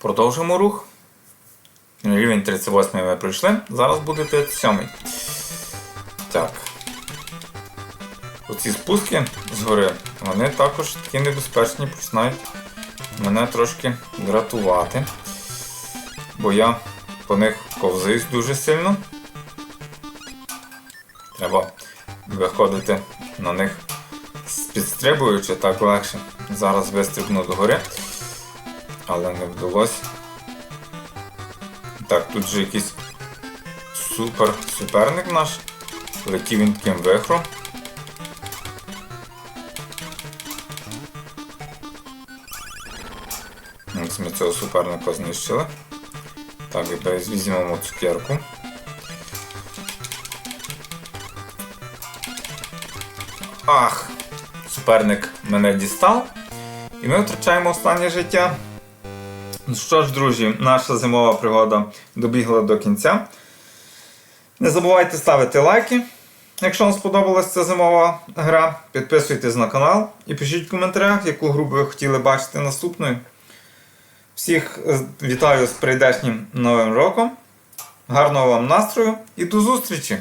Продовжимо рух. Рівень 38 ми пройшли. Зараз буде 37. Так. Оці спуски згори, вони також такі небезпечні, починають мене трошки дратувати. Бо я по них ковзаюсь дуже сильно. Треба виходити на них підстрибуючи, так легше. Зараз вистрибну до гори, але не вдалося. Так, тут же якийсь супер суперник наш. Летів він таким вихром. Ось ми цього суперника знищили. Так, і візьмемо цукерку. Ах! Суперник мене дістав. І ми втрачаємо останнє життя. Ну що ж, друзі, наша зимова пригода добігла до кінця. Не забувайте ставити лайки. Якщо вам сподобалася ця зимова гра, підписуйтесь на канал і пишіть в коментарях, яку гру ви хотіли бачити наступною. Всіх е, вітаю з прийдешнім новим роком. Гарного вам настрою і до зустрічі!